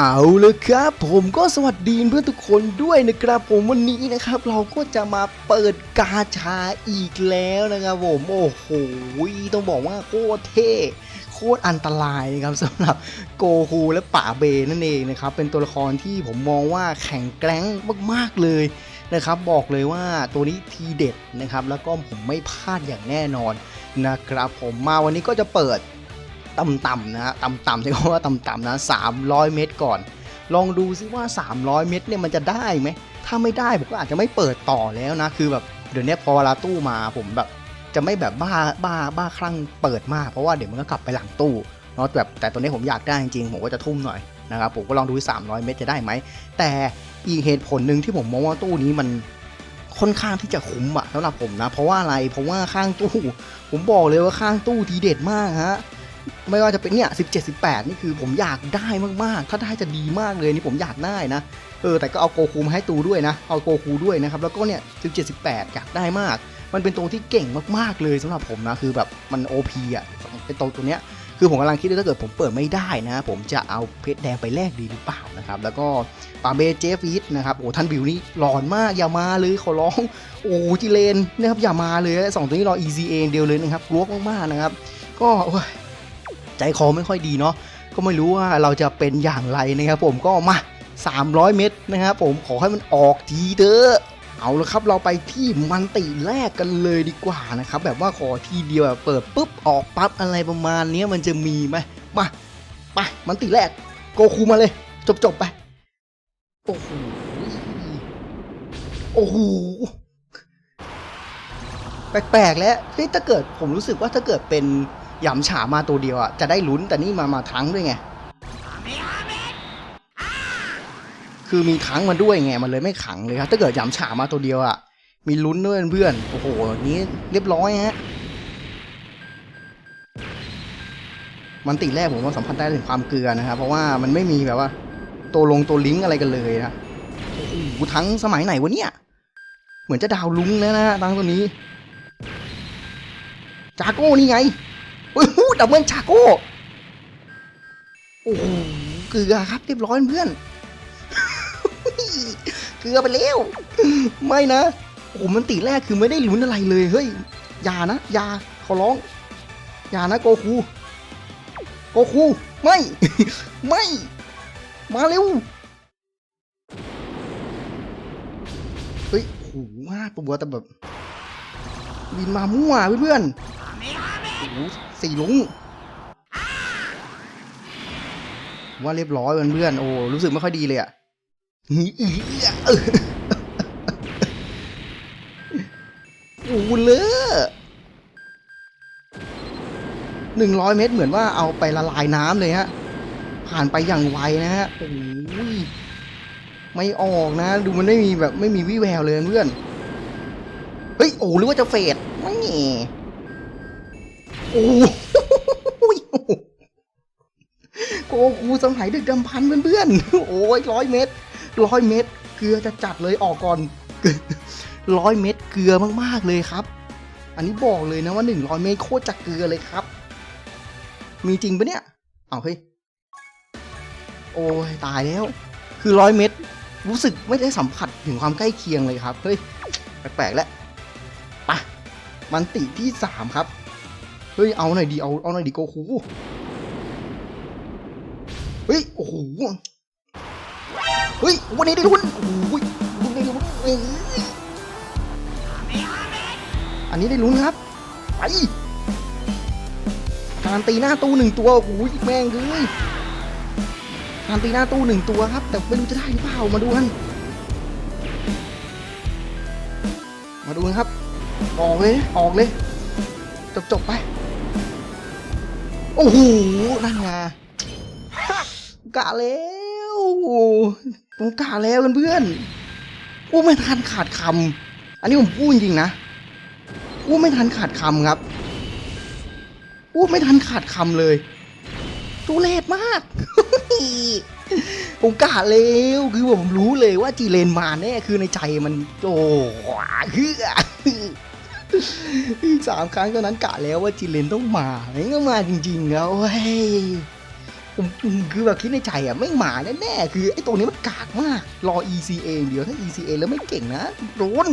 เอาเลยครับ ผมก็สวัสดีเพื่อนทุกคนด้วยนะครับ ผมวันนี้นะครับ เราก็จะมาเปิดกาชาอีกแล้วนะครับผมโอ้โหต้องบอกว่าโคตรเท่โคตรอันตรายนะครับสำหรับโกคูและป่าเบนั่นเองนะครับเป็นตัวละครที่ผมมองว่าแข็งแกร่งมากๆเลยนะครับบอกเลยว่าตัวนี้ทีเด็ดนะครับแล้วก็ผมไม่พลาดอย่างแน่นอนนะครับ ผมมาวันนี้ก็จะเปิด ต่ำๆนะฮะต่ำๆใช้คำว่าต่ำๆนะ300 เมตรก่อน ลองดูซิว่า 300 เมตรเนี่ยมันจะได้ไหมถ้าไม่ได้ผมก็อาจจะไม่เปิดต่อแล้วนะคือแบบเดี๋ยวนี้พอเวลาตู้มาผมแบบจะไม่แบบบ้าบ้าบ้าคลั่งเปิดมากเพราะว่าเดี๋ยวมันก็กลับไปหลังตู้เนาะแบบแต่ตัวนี้ผมอยากได้จริงๆผมก็จะทุ่มหน่อยนะครับผมก็ลองดู 300 เมตรจะได้ไหม แต่อีกเหตุผลหนึ่งที่ผมมองว่าตู้นี้มันค่อนข้างที่จะคุ้มอะสำหรับผมนะ เพราะว่าอะไรเพราะว่าข้างตู้ ผมบอกเลยว่าข้างตู้ทีเด็ดมากฮะ ไม่ว่าจะเป็นเนี่ย17 18นี่คือผมอยากได้มากๆ ถ้าได้จะดีมากเลยนี่ผมอยากได้นะ เออ แต่ก็เอาโกคูมาให้ตูด้วยนะ เอาโกคูด้วยนะครับ แล้วก็เนี่ย17 18อยากได้มาก มันเป็นตัวที่เก่งมากๆเลยสำหรับผมนะ คือแบบมัน OP อะเป็นตัวตัวเนี้ย คือผมกำลังคิดว่าถ้าเกิดผมเปิดไม่ได้นะ ผมจะเอาเพชรแดงไปแลกดีหรือเปล่านะครับ แล้วก็ปาเบเจฟีดนะครับ โอ้ท่านบิวนี่หลอนมาก อย่ามาเลยขอร้อง โอ้จิเลนนะครับ อย่ามาเลยสองตัวนี้รอ EZ เอเดียวเลยนะครับ กลัวมากๆนะครับ ก็ ใจคอไม่ค่อยดีเนาะก็ไม่รู้ว่าเราจะเป็นอย่างไรนะครับผมก็มา 300 เมตรนะครับผมขอให้มันออกทีเถอะเอาละครับเราไปที่มันติแรกกันเลยดีกว่านะครับแบบว่าขอทีเดียวแบบเปิดปุ๊บออกปั๊บอะไรประมาณนี้มันจะมีไหมมาไปมันติแรกโกคูมาเลย จบจบๆไปโอ้โหโอ้โหแปลกๆแล้วเฮ้ยถ้าเกิดผมรู้สึกว่าถ้าเกิดเป็น หยำฉามาตัวเดียวอะจะได้ลุ้นแต่นี่มามาทั้งด้วยไง คือมีทั้งมาด้วยไงมันเลยไม่ขังเลยครับถ้าเกิดหยำฉามาตัวเดียวอะมีลุ้นด้วยเพื่อนโอ้โหนี้เรียบร้อยฮะมันติแรกผมว่าสัมผัสได้ถึงความเกลือนะครับเพราะว่ามันไม่มีแบบว่า ตัวลงตัวลิงก์อะไรกันเลยนะโอ้โหทั้งสมัยไหนวะเนี่ยเหมือนจะดาวลุ้งนะนะทั้งตัวนี้จากโก้นี่ไง โอ้โหดับเบิลชาโก้โอ้โหเกลือครับเรียบร้อยเพื่อนเกลือไปแล้วไม่นะโอ้มันตีแรกคือไม่ได้ลุ้นอะไรเลยเฮ้ยอย่านะอย่าขอร้องอย่านะโกคูโกคูไม่ ไม่ มาเร็วเฮ้ยโอ้โหห้าตัวแต่แบบบินมามั่วเพื่อนๆโอ้ สี่ลุงว่าเรียบร้อยเพื่อนๆโอ้รู้สึกไม่ค่อยดีเลยอะหืออื้อเออโอ้โหเลอะหนึ่งร้อยเมตรเหมือนว่าเอาไปละลายน้ำเลยฮะ ผ่านไปอย่างไวนะฮะโอ้ยไม่ออกนะ ดูมันไม่มีแบบไม่มีวิแววเลยเพื่อน เฮ้ย โอ้หรือว่าจะเฟดไม่ โอ้โหโกคูสมัยดึกดำพันเพื่อนๆ โอ้ยร้อยเมตรร้อยเมตรเกลือจะจัดเลยออกก่อนร้อยเมตรเกลือมากๆเลยครับ อันนี้บอกเลยนะว่าหนึ่งร้อยเมตรโคตรจะเกลือเลยครับ มีจริงปะเนี่ย เอาเฮ้ย โอ้ยตายแล้ว คือร้อยเมตรรู้สึกไม่ได้สัมผัสถึงความใกล้เคียงเลยครับ เฮ้ย แปลกๆแล้วปะมันติที่สามครับ เฮ้ย เอาหน่อยดีเอา เอาหน่อยดีโกคูเฮ้ย โอ้โห เฮ้ย วันนี้ได้ลุ้นโอ้ยลุ้นได้ลุ้นเอ้ยอันนี้ได้ลุ้นครับ ไป การตีหน้าตู้หนึ่งตัว โอ้โหแม่งเลยการตีหน้าตู้หนึ่งตัวครับ แต่ไม่รู้จะได้หรือเปล่า มาดูกัน มาดูกันครับ ออกเลย ออกเลย จบจบไป โอ้โหนั่นไงกะแล้วผมกะแล้วเพื่อนๆกูไม่ทันขาดคำอันนี้ผมพูดจริงนะกูไม่ทันขาดคำครับกูไม่ทันขาดคำเลยทุเรศมากผมกะแล้วคือผมรู้เลยว่าจีเลนมาแน่คือในใจมันโอ้เฮือ สามครั้งเท่านั้นกะแล้วว่าจีเลนต้องมาไม่ก็มาจริงๆแล้วเว้ยผมคือแบบคิดในใจอะไม่งมาแน่ๆคือไอ้ตัวนี้มันกากมาก รอ ECA องเดียวถ้า ECA แล้วไม่เก่งนะโดน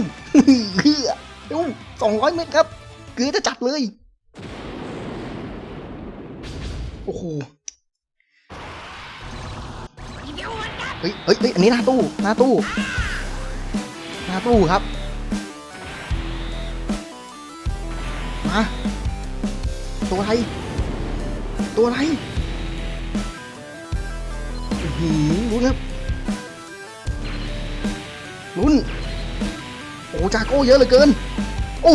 เฮือดูสองร้อยเมตรครับ คือจะจัดเลย โอ้โหเฮ้ยเฮ้ยอันนี้หน้าตู้หน้าตู้หน้าตู้ครับ มา ตัวอะไร ตัวอะไรหืมลุ้นครับลุ้น โอ้จากโก้เยอะเหลือเกิน โอ้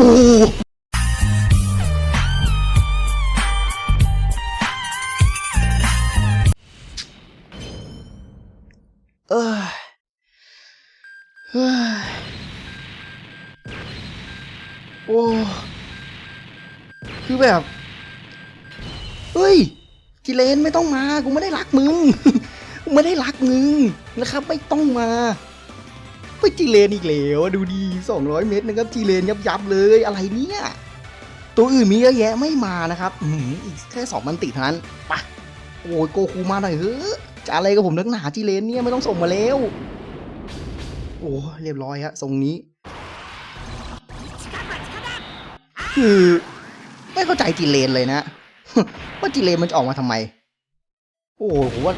จิเลนไม่ต้องมากูไม่ได้รักมึงกูไม่ได้รักมึงนะครับ ไม่ต้องมาไปจิเลนอีกแล้วดูดี 200 เมตรนะครับจิเลนยับยับๆเลยอะไรเนี่ยตัวอื่นมีเยอะแยะไม่มานะครับอืมอีกแค่สองมันติเท่านั้นไปะโอ้ยโกคูมาหน่อยเฮ้ยจะอะไรกับผมนักหนาจิเลนเนี่ยไม่ต้องส่งมาแล้วโอ้เรียบร้อยฮะทรงนี้คือไม่เข้าใจจีเลนเลยนะ ว่าจีเลนมันจะออกมาทำไม โอ้โหผมว่า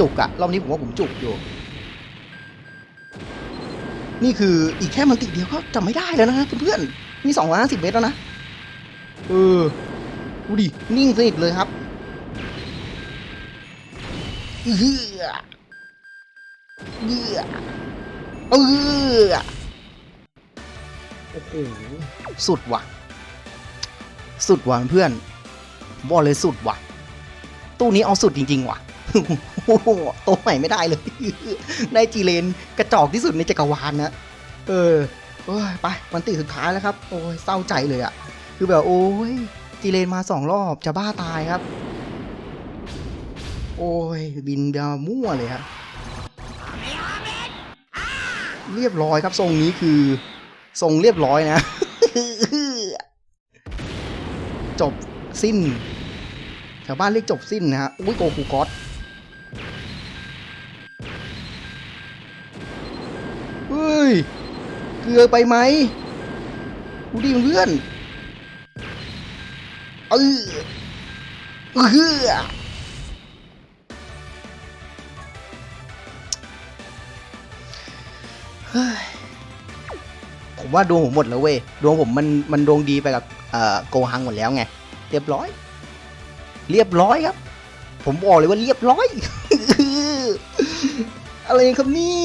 จุกอะรอบนี้ผมว่าผมจุกอยู่ นี่คืออีกแค่มันติดเดียวก็จะไม่ได้แล้วนะเพื่อนๆนี่สองร้อยห้าสิบเมตรแล้วนะ เออ ดูดิ นิ่งสนิทเลยครับเอื้อเอื้อเออโอ้โห สุดว่ะ สุดว่ะเพื่อน บอกเลยสุดว่ะ ตู้นี้เอาสุดจริง ๆ ว่ะโตใหม่ไม่ได้เลย ได้จีเลนกระจอกที่สุดในจักรวาลนะ เออโอ้ยไปมันติสุดท้ายแล้วครับ โอ้ยเศร้าใจเลยอะคือแบบโอ้ยจีเลนมาสองรอบจะบ้าตายครับ โอ้ยบินดามั่วเลยครับ เรียบร้อยครับทรงนี้คือทรงเรียบร้อยนะ จบ สิ้นชาวบ้านเรียกจบสิ้นนะฮะอุ้ยโกคูกอสเฮ้ย เกลือไปไหมดูดิเพื่อนเออเออเฮ้ยผมว่าดวงผมหมดแล้วเว้ย ดวงผมมันมันดวงดีไปกับเอ่อโกฮังหมดแล้วไง เรียบร้อย เรียบร้อยครับ ผมบอกเลยว่าเรียบร้อย อะไรครับนี่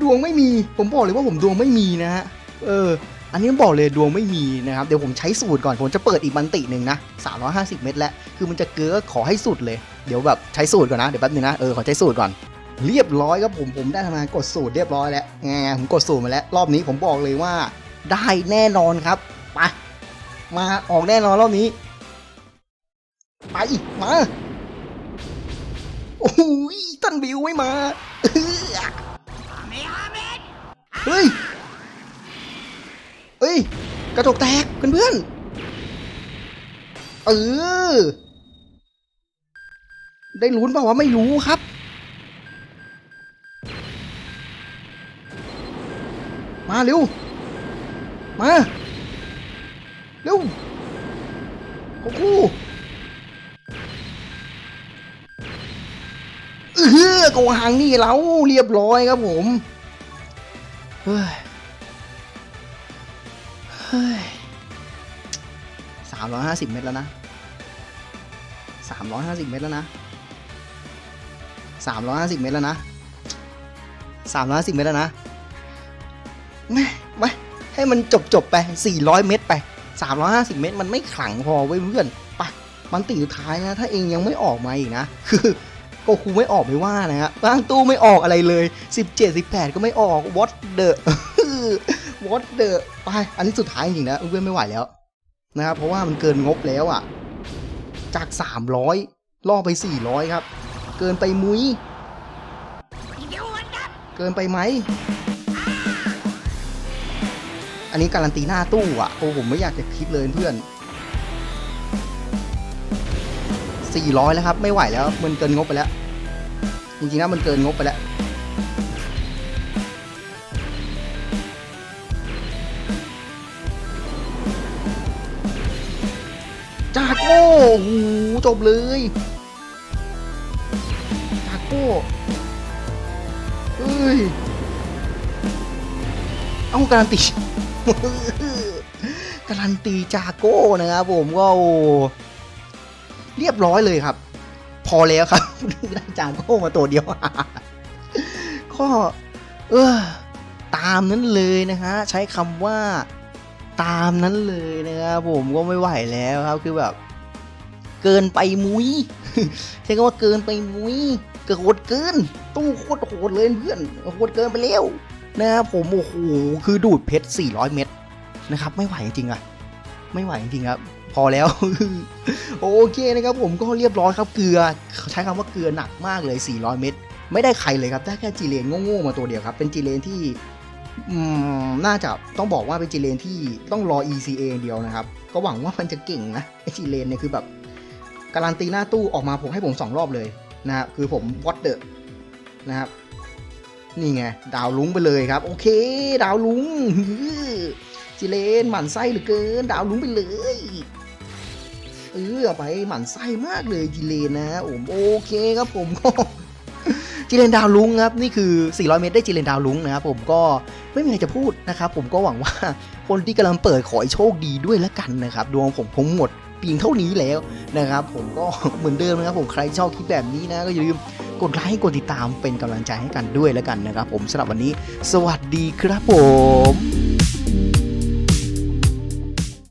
ดวงไม่มี ผมบอกเลยว่าผมดวงไม่มีนะฮะ เออ อันนี้บอกเลยดวงไม่มีนะครับ เดี๋ยวผมใช้สูตรก่อน ผมจะเปิดอีกมันติหนึ่งนะ 350 เม็ดแล้ว คือมันจะเกลือขอให้สุดเลย เดี๋ยวแบบใช้สูตรก่อนนะ เดี๋ยวแป๊บนึงนะ เออ ขอใช้สูตรก่อน เรียบร้อยครับผม ผมได้ทำงานกดสูตรเรียบร้อยแล้วไงผมกดสูตรมาแล้ว รอบนี้ผมบอกเลยว่าได้แน่นอนครับ ไปมาออกแน่นอนรอบนี้ ไปมาโอ้ยตันบิวไม่มาเฮ้ยเฮ้ย กระจกแตกเพื่อนๆเออ ได้ลุ้นป่าวะไม่รู้ครับมาเร็ว มา โอ้โหเออโกหังนี่เราเรียบร้อยครับผมเฮ้ยเฮ้ยสามร้อยห้าสิบเมตรแล้วนะสามร้อยห้าสิบเมตรแล้วนะสามร้อยห้าสิบเมตรแล้วนะสามร้อยห้าสิบเมตรแล้วนะไม่ไม่ให้มันจบจบไป400เมตรไป 350 เมตร มันไม่ขลังพอเว้ยเพื่อนไปมันติสุดท้ายนะ ถ้าเองยังไม่ออกมาอีกนะ คือโกคูไม่ออกไม่ว่านะฮะบางตู้ไม่ออกอะไรเลย 17 18 ก็ไม่ออก what the what the ไป อันนี้สุดท้ายจริงนะเพื่อนไม่ไหวแล้วนะครับเพราะว่ามันเกินงบแล้วอะ จาก 300 ล่อไป 400 ครับ เกินไปมุ้ยเกินไปไหม อันนี้การันตีหน้าตู้อะโอ้ผมไม่อยากจะคิดเลยเพื่อน 400 แล้วครับ ไม่ไหวแล้ว มันเกินงบไปแล้ว จริงๆนะมันเกินงบไปแล้ว จากโก้โอ้โหจบเลย จากโก้เฮ้ย เอาการันตี การันตีจากโก้นะครับผมก็เรียบร้อยเลยครับ พอแล้วครับได้จากโก้มาตัวเดียวก็เออตามนั้นเลยนะฮะใช้คำว่าตามนั้นเลยนะครับผมก็ไม่ไหวแล้วครับคือแบบ เกินไปมุ้ยใช้คำว่าเกินไปมุ้ยเกินโหดเกิน ตู้โคตรโหดเลยเพื่อนโหดเกินไปแล้ว นะครับผมโอ้โหคือดูดเพชร 400 เม็ดนะครับ ไม่ไหวจริงๆอะไม่ไหวจริงๆครับ พอแล้ว โอเคนะครับผมก็เรียบร้อยครับเกลือใช้คำว่าเกลือหนักมากเลย 400 เม็ดไม่ได้ใครเลยครับได้แค่จีเลนโง่ๆมาตัวเดียวครับ เป็นจีเลนที่น่าจะต้องบอกว่าเป็นจีเลนที่ต้องรอ ECA องเดียวนะครับ ก็หวังว่ามันจะเก่งนะไอจีเลนเนี่ยคือแบบการันตีหน้าตู้ออกมาผมให้ผมสองรอบเลยนะครับคือผมวอตเดอร์นะครับ นี่ไง ดาวลุงไปเลยครับ โอเค ดาวลุงจีเลนหมั่นไส้เหลือเกิน ดาวลุงไปเลยเออไปหมั่นไส้มากเลยจีเลนนะผมโอเคครับผมก็จีเลนดาวลุงครับนี่คือ 400 เมตรได้จีเลนดาวลุงนะครับผมก็ไม่มีอะไรจะพูดนะครับผมก็หวังว่าคนที่กำลังเปิดขอให้โชคดีด้วยล้วกันนะครับดวงผมผมหมดเพียงเท่านี้แล้วนะครับ ผมก็เหมือนเดิมนะครับผมใครชอบคลิปแบบนี้นะก็อย่าลืม กดไลค์กดติดตามเป็นกำลังใจให้กันด้วยแล้วกันนะครับ ผมสำหรับวันนี้ สวัสดีครับผม